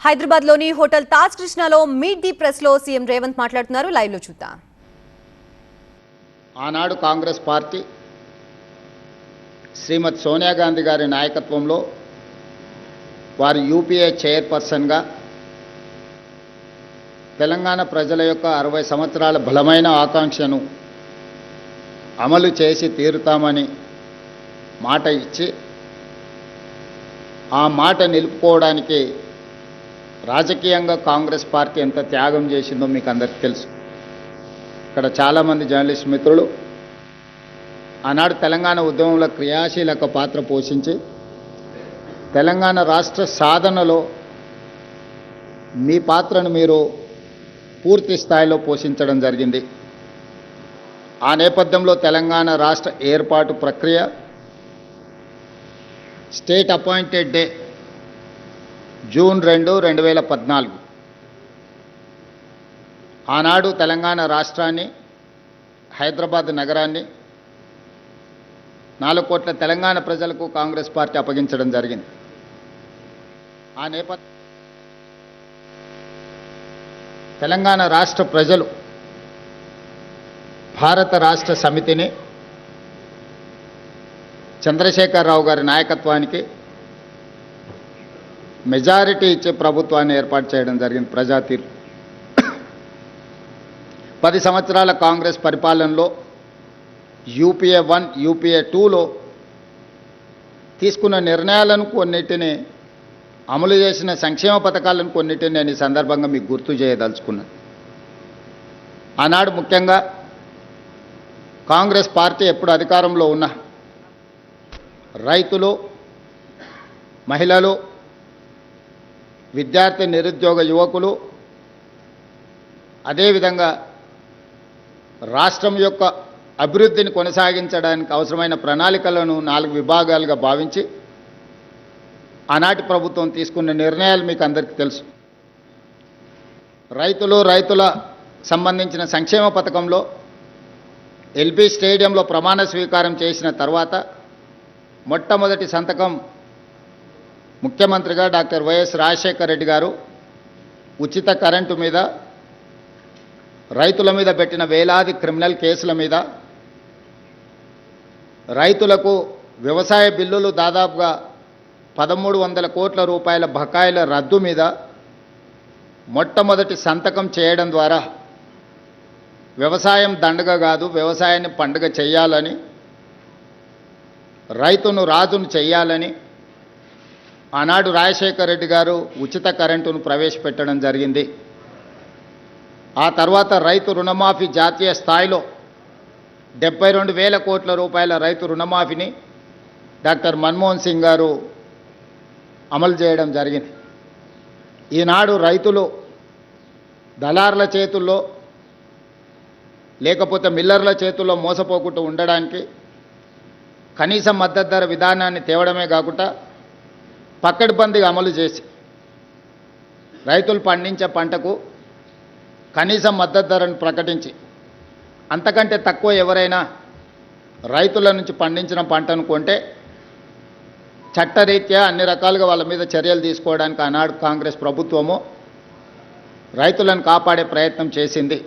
హైదరాబాద్లోని హోటల్ తాజ్ కృష్ణలో meet the ప్రెస్లో సీఎం రేవంత్ మాట్లాడుతున్నారు. లైవ్లో చూద్దాం. ఆనాడు కాంగ్రెస్ పార్టీ శ్రీమతి సోనియా గాంధీ గారి నాయకత్వంలో వారు యూపీఏ చైర్పర్సన్గా తెలంగాణ ప్రజల యొక్క అరవై సంవత్సరాల బలమైన ఆకాంక్షను అమలు చేసి తీరుతామని మాట ఇచ్చి ఆ మాట నిలుపుకోవడానికి రాజకీయంగా కాంగ్రెస్ పార్టీ ఎంత త్యాగం చేసిందో మీకు అందరికి తెలుసు. ఇక్కడ చాలామంది జర్నలిస్ట్ మిత్రులు ఆనాడు తెలంగాణ ఉద్యమంలో క్రియాశీలక పాత్ర పోషించి తెలంగాణ రాష్ట్ర సాధనలో మీ పాత్రను మీరు పూర్తి స్థాయిలో పోషించడం జరిగింది. ఆ నేపథ్యంలో తెలంగాణ రాష్ట్ర ఏర్పాటు ప్రక్రియ స్టేట్ అపాయింటెడ్ డే జూన్ రెండు రెండు వేల పద్నాలుగు. ఆనాడు తెలంగాణ రాష్ట్రాన్ని హైదరాబాద్ నగరాన్ని నాలుగు కోట్ల తెలంగాణ ప్రజలకు కాంగ్రెస్ పార్టీ అప్పగించడం జరిగింది. ఆ నేపథ్య తెలంగాణ రాష్ట్ర ప్రజలు భారత రాష్ట్ర సమితిని చంద్రశేఖరరావు గారి నాయకత్వానికి మెజారిటీ ఇచ్చే ప్రభుత్వాన్ని ఏర్పాటు చేయడం జరిగింది ప్రజా తీర్పు పది సంవత్సరాల కాంగ్రెస్ పరిపాలనలో యూపీఏ వన్ యూపీఏ టూలో తీసుకున్న నిర్ణయాలను కొన్నిటిని అమలు చేసిన సంక్షేమ పథకాలను కొన్నిటిని నేను ఈ సందర్భంగా మీకు గుర్తు చేయదలుచుకున్నాను ఆనాడు ముఖ్యంగా కాంగ్రెస్ పార్టీ ఎప్పుడు అధికారంలో ఉన్న రైతులు మహిళలు విద్యార్థి నిరుద్యోగ యువకులు అదేవిధంగా రాష్ట్రం యొక్క అభివృద్ధిని కొనసాగించడానికి అవసరమైన ప్రణాళికలను నాలుగు విభాగాలుగా భావించి ఆనాటి ప్రభుత్వం తీసుకున్న నిర్ణయాలు మీకు అందరికీ తెలుసు. రైతులు రైతుల సంబంధించిన సంక్షేమ పథకంలో ఎల్బీ స్టేడియంలో ప్రమాణ స్వీకారం చేసిన తర్వాత మొట్టమొదటి సంతకం ముఖ్యమంత్రిగా డాక్టర్ వైఎస్ రాజశేఖర రెడ్డి గారు ఉచిత కరెంటు మీద రైతుల మీద పెట్టిన వేలాది క్రిమినల్ కేసుల మీద రైతులకు వ్యవసాయ బిల్లులు దాదాపుగా పదమూడు వందల కోట్ల రూపాయల బకాయిల రద్దు మీద మొట్టమొదటి సంతకం చేయడం ద్వారా వ్యవసాయం దండగ కాదు వ్యవసాయాన్ని పండుగ చేయాలని రైతును రాజును చేయాలని ఆనాడు రాజశేఖర రెడ్డి గారు ఉచిత కరెంటును ప్రవేశపెట్టడం జరిగింది. ఆ తర్వాత రైతు రుణమాఫీ జాతీయ స్థాయిలో డెబ్బై రెండు వేల కోట్ల రూపాయల రైతు రుణమాఫీని డాక్టర్ మన్మోహన్ సింగ్ గారు అమలు చేయడం జరిగింది. ఈనాడు రైతులు దళారుల చేతుల్లో లేకపోతే మిల్లర్ల చేతుల్లో మోసపోకుండా ఉండడానికి కనీస మద్దతు ధర విధానాన్ని తేవడమే కాకుండా పక్కడిబందిగా అమలు చేసి రైతులు పండించే పంటకు కనీస మద్దతు ధరను ప్రకటించి అంతకంటే తక్కువ ఎవరైనా రైతుల నుంచి పండించిన పంటను కొంటే చట్టరీత్యా అన్ని రకాలుగా వాళ్ళ మీద చర్యలు తీసుకోవడానికి ఆనాడు కాంగ్రెస్ ప్రభుత్వము రైతులను కాపాడే ప్రయత్నం చేసింది.